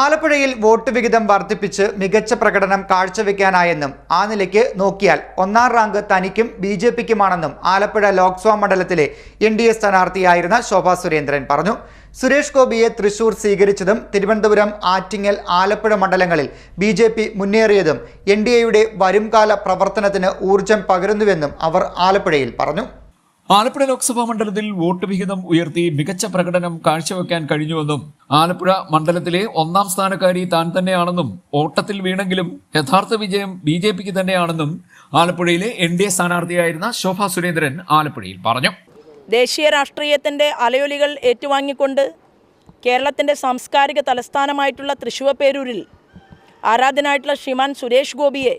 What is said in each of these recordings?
ആലപ്പുഴയിൽ വോട്ട് വിഹിതം വർദ്ധിപ്പിച്ച് മികച്ച പ്രകടനം കാഴ്ചവെക്കാനായെന്നും ആ നിലയ്ക്ക് നോക്കിയാൽ ഒന്നാം റാങ്ക് തനിക്കും ബി ജെ പിക്കുമാണെന്നും ആലപ്പുഴ ലോക്സഭാ മണ്ഡലത്തിലെ എൻ ഡി എ സ്ഥാനാർത്ഥിയായിരുന്ന ശോഭാ സുരേന്ദ്രൻ പറഞ്ഞു. സുരേഷ് ഗോപിയെ തൃശൂർ സ്വീകരിച്ചതും തിരുവനന്തപുരം ആറ്റിങ്ങൽ ആലപ്പുഴ മണ്ഡലങ്ങളിൽ ബി ജെ പി മുന്നേറിയതും എൻ ഡി എയുടെ വരുംകാല പ്രവർത്തനത്തിന് ഊർജം പകരുന്നുവെന്നും അവർ ആലപ്പുഴയിൽ പറഞ്ഞു. ആലപ്പുഴ ലോക്സഭാ മണ്ഡലത്തിൽ വോട്ട് വിഹിതം ഉയർത്തി മികച്ച പ്രകടനം കാഴ്ചവെക്കാൻ കഴിഞ്ഞുവെന്നും ആലപ്പുഴ മണ്ഡലത്തിലെ ഒന്നാം സ്ഥാനക്കാരി താൻ തന്നെയാണെന്നും ഓട്ടത്തിൽ വീണെങ്കിലും യഥാർത്ഥ വിജയം ബി ജെ പിക്ക് തന്നെയാണെന്നും ആലപ്പുഴയിലെ എൻ ഡി എ സ്ഥാനാർത്ഥിയായിരുന്ന ശോഭാ സുരേന്ദ്രൻ ആലപ്പുഴയിൽ പറഞ്ഞു. ദേശീയ രാഷ്ട്രീയത്തിന്റെ അലയൊലികൾ ഏറ്റുവാങ്ങിക്കൊണ്ട് കേരളത്തിന്റെ സാംസ്കാരിക തലസ്ഥാനമായിട്ടുള്ള തൃശ്ശൂർപേരൂരിൽ ആരാധനായിട്ടുള്ള ശ്രീമാൻ സുരേഷ് ഗോപിയെ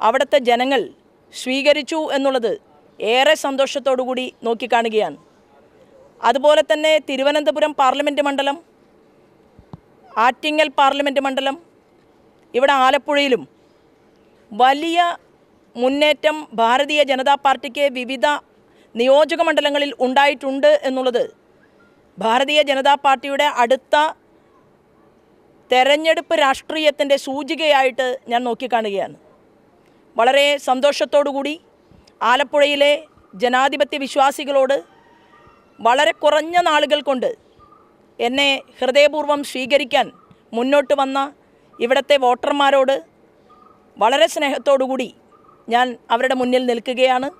അവിടുത്തെ ജനങ്ങൾ സ്വീകരിച്ചു എന്നുള്ളത് ഏറെ സന്തോഷത്തോടു കൂടി നോക്കിക്കാണുകയാണ്. അതുപോലെ തന്നെ തിരുവനന്തപുരം പാർലമെന്റ് മണ്ഡലം ആറ്റിങ്ങൽ പാർലമെന്റ് മണ്ഡലം ഇവിടെ ആലപ്പുഴയിലും വലിയ മുന്നേറ്റം ഭാരതീയ ജനതാ പാർട്ടിക്ക് വിവിധ നിയോജക മണ്ഡലങ്ങളിൽ ഉണ്ടായിട്ടുണ്ട് എന്നുള്ളത് ഭാരതീയ ജനതാ പാർട്ടിയുടെ അടുത്ത തെരഞ്ഞെടുപ്പ് രാഷ്ട്രീയത്തിന്റെ സൂചികയായിട്ട് ഞാൻ നോക്കിക്കാണുകയാണ്. വളരെ സന്തോഷത്തോടു കൂടി ആലപ്പുഴയിലെ ജനാധിപത്യ വിശ്വാസികളോട് വളരെ കുറഞ്ഞ നാളുകൾ കൊണ്ട് എന്നെ ഹൃദയപൂർവം സ്വീകരിക്കാൻ മുന്നോട്ട് വന്ന ഇവിടുത്തെ വോട്ടർമാരോട് വളരെ സ്നേഹത്തോടുകൂടി ഞാൻ അവരുടെ മുന്നിൽ നിൽക്കുകയാണ്.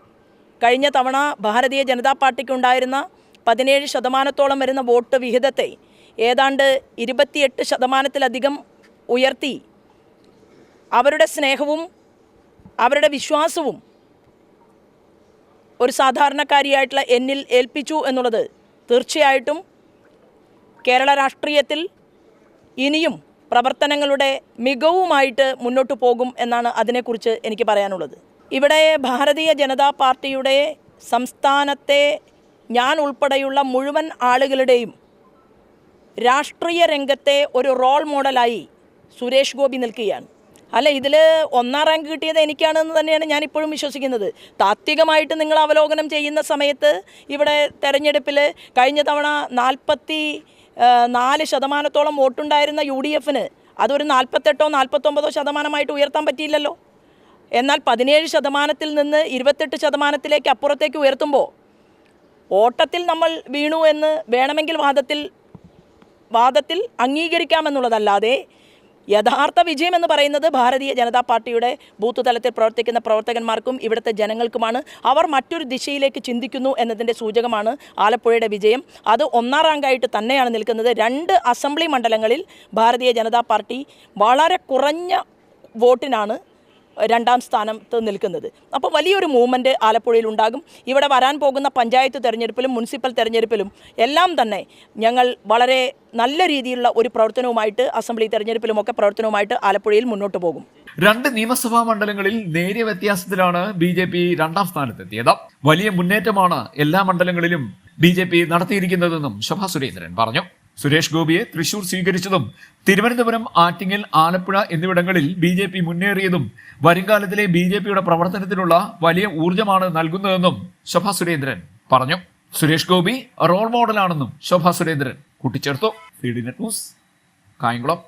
കഴിഞ്ഞ തവണ ഭാരതീയ ജനതാ പാർട്ടിക്കുണ്ടായിരുന്ന പതിനേഴ് ശതമാനത്തോളം വരുന്ന വോട്ട് വിഹിതത്തെ ഏതാണ്ട് ഇരുപത്തിയെട്ട് ശതമാനത്തിലധികം ഉയർത്തി അവരുടെ സ്നേഹവും അവരുടെ വിശ്വാസവും ഒരു സാധാരണക്കാരിയായിട്ടുള്ള എന്നിൽ ഏൽപ്പിച്ചു എന്നുള്ളത് തീർച്ചയായിട്ടും കേരള രാഷ്ട്രീയത്തിൽ ഇനിയും പ്രവർത്തനങ്ങളുടെ മികവുമായിട്ട് മുന്നോട്ട് പോകും എന്നാണ് അതിനെക്കുറിച്ച് എനിക്ക് പറയാനുള്ളത്. ഇവിടെ ഭാരതീയ ജനതാ പാർട്ടിയുടെ സംസ്ഥാനത്തെ ഞാൻ ഉൾപ്പെടെയുള്ള മുഴുവൻ ആളുകളുടെയും രാഷ്ട്രീയ രംഗത്തെ ഒരു റോൾ മോഡലായി സുരേഷ് ഗോപി നിൽക്കുകയാണ്. അല്ല ഇതിൽ ഒന്നാം റാങ്ക് കിട്ടിയത് എനിക്കാണെന്ന് തന്നെയാണ് ഞാൻ ഇപ്പോഴും വിശ്വസിക്കുന്നത്. താത്വികമായിട്ട് നിങ്ങൾ അവലോകനം ചെയ്യുന്ന സമയത്ത് ഇവിടെ തെരഞ്ഞെടുപ്പിൽ കഴിഞ്ഞ തവണ നാൽപ്പത്തി നാല് ശതമാനത്തോളം വോട്ടുണ്ടായിരുന്ന യു ഡി എഫിന് അതൊരു നാൽപ്പത്തെട്ടോ നാൽപ്പത്തൊമ്പതോ ശതമാനമായിട്ട് ഉയർത്താൻ പറ്റിയില്ലല്ലോ. എന്നാൽ പതിനേഴ് ശതമാനത്തിൽ നിന്ന് ഇരുപത്തെട്ട് ശതമാനത്തിലേക്ക് അപ്പുറത്തേക്ക് ഉയർത്തുമ്പോൾ ഓട്ടത്തിൽ നമ്മൾ വീണു എന്ന് വേണമെങ്കിൽ വാദത്തിൽ വാദത്തിൽ അംഗീകരിക്കാമെന്നുള്ളതല്ലാതെ യഥാർത്ഥ വിജയം എന്ന് പറയുന്നത് ഭാരതീയ ജനതാ പാർട്ടിയുടെ ബൂത്ത് തലത്തിൽ പ്രവർത്തിക്കുന്ന പ്രവർത്തകന്മാർക്കും ഇവിടുത്തെ ജനങ്ങൾക്കുമാണ്. അവർ മറ്റൊരു ദിശയിലേക്ക് ചിന്തിക്കുന്നു എന്നതിന്റെ സൂചകമാണ് ആലപ്പുഴയുടെ വിജയം. അത് ഒന്നാം റാങ്കായിട്ട് തന്നെയാണ് നിൽക്കുന്നത്. രണ്ട് അസംബ്ലി മണ്ഡലങ്ങളിൽ ഭാരതീയ ജനതാ പാർട്ടി വളരെ കുറഞ്ഞ വോട്ടിനാണ് രണ്ടാം സ്ഥാനത്ത് നിൽക്കുന്നത്. അപ്പോൾ വലിയൊരു മൂവ്മെന്റ് ആലപ്പുഴയിൽ ഉണ്ടാകും. ഇവിടെ വരാൻ പോകുന്ന പഞ്ചായത്ത് തെരഞ്ഞെടുപ്പിലും മുനിസിപ്പൽ തെരഞ്ഞെടുപ്പിലും എല്ലാം തന്നെ ഞങ്ങൾ വളരെ നല്ല രീതിയിലുള്ള ഒരു പ്രവർത്തനവുമായിട്ട് അസംബ്ലി തെരഞ്ഞെടുപ്പിലുമൊക്കെ പ്രവർത്തനവുമായിട്ട് ആലപ്പുഴയിൽ മുന്നോട്ട് പോകും. രണ്ട് നിയമസഭാ മണ്ഡലങ്ങളിൽ നേരിയ വ്യത്യാസത്തിലാണ് ബി ജെ പി രണ്ടാം സ്ഥാനത്തെത്തിയത്. വലിയ മുന്നേറ്റമാണ് എല്ലാ മണ്ഡലങ്ങളിലും ബി ജെ പി നടത്തിയിരിക്കുന്നതെന്നും ശോഭാ സുരേന്ദ്രൻ പറഞ്ഞു. സുരേഷ് ഗോപിയെ തൃശൂർ സ്വീകരിച്ചതും തിരുവനന്തപുരം ആറ്റിങ്ങൽ ആലപ്പുഴ എന്നിവിടങ്ങളിൽ ബി ജെ പി മുന്നേറിയതും വരുംകാലത്തിലെ ബി ജെ പിയുടെ പ്രവർത്തനത്തിനുള്ള വലിയ ഊർജമാണ് നൽകുന്നതെന്നും ശോഭ സുരേന്ദ്രൻ പറഞ്ഞു. സുരേഷ് ഗോപി റോൾ മോഡലാണെന്നും ശോഭ സുരേന്ദ്രൻ കൂട്ടിച്ചേർത്തു. ന്യൂസ് കായംകുളം.